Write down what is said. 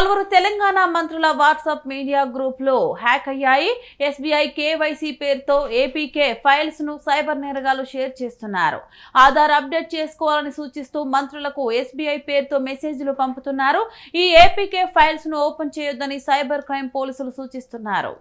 పలువురు తెలంగాణ మంత్రుల WhatsApp media గ్రూప్లో హ్యాక్ అయ్యాయి. ఎస్బీఐ కేవైసీ పేరుతో ఏపీకే ఫైల్స్ను సైబర్ నేరగాలు షేర్ చేస్తున్నారు. ఆధార్ అప్డేట్ చేసుకోవాలని సూచిస్తూ మంత్రులకు ఎస్బీఐ పేరుతో మెసేజ్లు పంపుతున్నారు. ఈ ఏపీకే ఫైల్స్ను ఓపెన్ చేయొద్దని సైబర్ క్రైమ్ పోలీసులు సూచిస్తున్నారు.